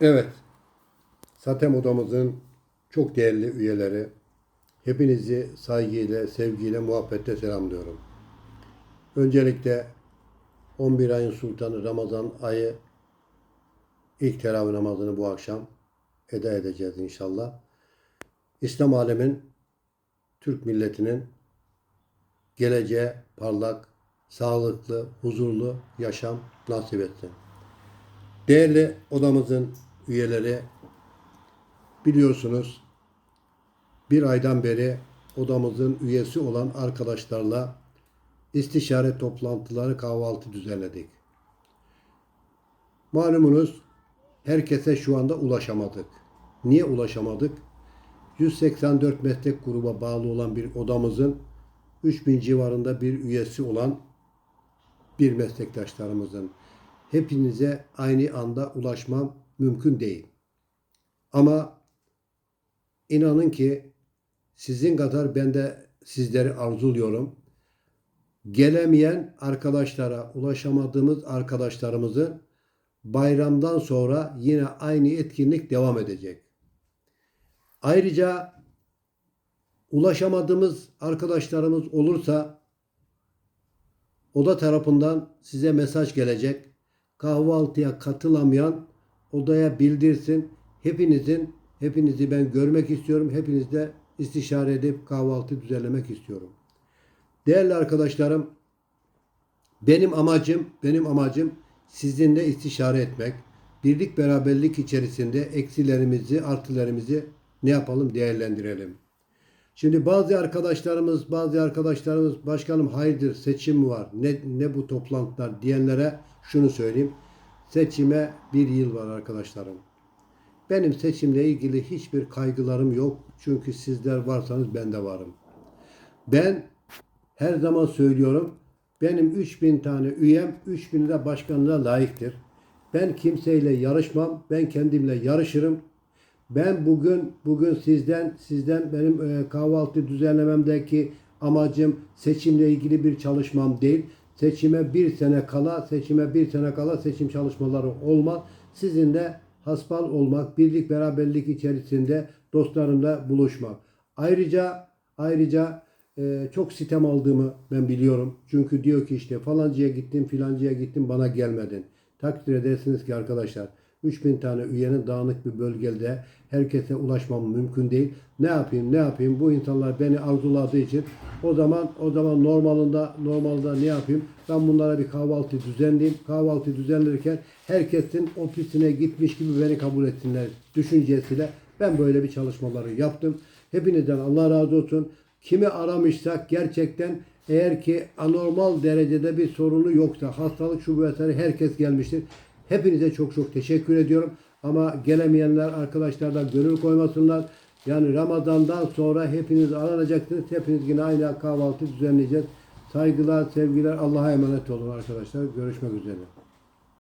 Evet. Satem odamızın çok değerli üyeleri. Hepinizi saygıyla, sevgiyle, muhabbetle selamlıyorum. Öncelikle 11 ayın sultanı Ramazan ayı ilk teravih namazını bu akşam eda edeceğiz inşallah. İslam alemin, Türk milletinin geleceğe parlak, sağlıklı, huzurlu yaşam nasip etsin. Değerli odamızın üyeleri biliyorsunuz bir aydan beri odamızın üyesi olan arkadaşlarla istişare toplantıları kahvaltı düzenledik. Malumunuz herkese şu anda ulaşamadık. Niye ulaşamadık? 184 meslek gruba bağlı olan bir odamızın 3000 civarında bir üyesi olan bir meslektaşlarımızın hepinize aynı anda ulaşmam mümkün değil. Ama inanın ki sizin kadar ben de sizleri arzuluyorum. Gelemeyen arkadaşlara, ulaşamadığımız arkadaşlarımızın bayramdan sonra yine aynı etkinlik devam edecek. Ayrıca ulaşamadığımız arkadaşlarımız olursa oda tarafından size mesaj gelecek. Kahvaltıya katılamayan odaya bildirsin. Hepinizin hepinizi ben görmek istiyorum. Hepinizle istişare edip kahvaltı düzenlemek istiyorum. Değerli arkadaşlarım, benim amacım, benim amacım sizinle istişare etmek. Birlik beraberlik içerisinde eksilerimizi, artılarımızı ne yapalım değerlendirelim. Şimdi bazı arkadaşlarımız, bazı arkadaşlarımız başkanım hayırdır seçim mi var? Ne, ne bu toplantılar diyenlere şunu söyleyeyim. Seçime bir yıl var arkadaşlarım. Benim seçimle ilgili hiçbir kaygılarım yok. Çünkü sizler varsanız ben de varım. Ben her zaman söylüyorum. Benim 3000 tane üyem 3000'i de başkanlığa layıktır. Ben kimseyle yarışmam. Ben kendimle yarışırım. Ben bugün bugün sizden sizden benim e, kahvaltı düzenlememdeki amacım seçimle ilgili bir çalışmam değil. Seçime bir sene kala, seçime bir sene kala seçim çalışmaları olmaz. Sizin de hasbal olmak, birlik beraberlik içerisinde dostlarımla buluşmak. Ayrıca ayrıca e, çok sitem aldığımı ben biliyorum. Çünkü diyor ki işte falancıya gittim, filancıya gittim bana gelmedin. Takdir edersiniz ki arkadaşlar 3000 tane üyenin dağınık bir bölgede herkese ulaşmam mümkün değil. Ne yapayım ne yapayım bu insanlar beni arzuladığı için o zaman o zaman normalinde normalde ne yapayım ben bunlara bir kahvaltı düzenleyeyim. Kahvaltı düzenlerken herkesin ofisine gitmiş gibi beni kabul etsinler düşüncesiyle ben böyle bir çalışmaları yaptım. Hepinizden Allah razı olsun. Kimi aramışsak gerçekten eğer ki anormal derecede bir sorunu yoksa hastalık şu bu vesaire herkes gelmiştir. Hepinize çok çok teşekkür ediyorum. Ama gelemeyenler arkadaşlar da gönül koymasınlar. Yani Ramazan'dan sonra hepiniz aranacaksınız. Hepiniz yine aynı kahvaltı düzenleyeceğiz. Saygılar, sevgiler. Allah'a emanet olun arkadaşlar. Görüşmek üzere.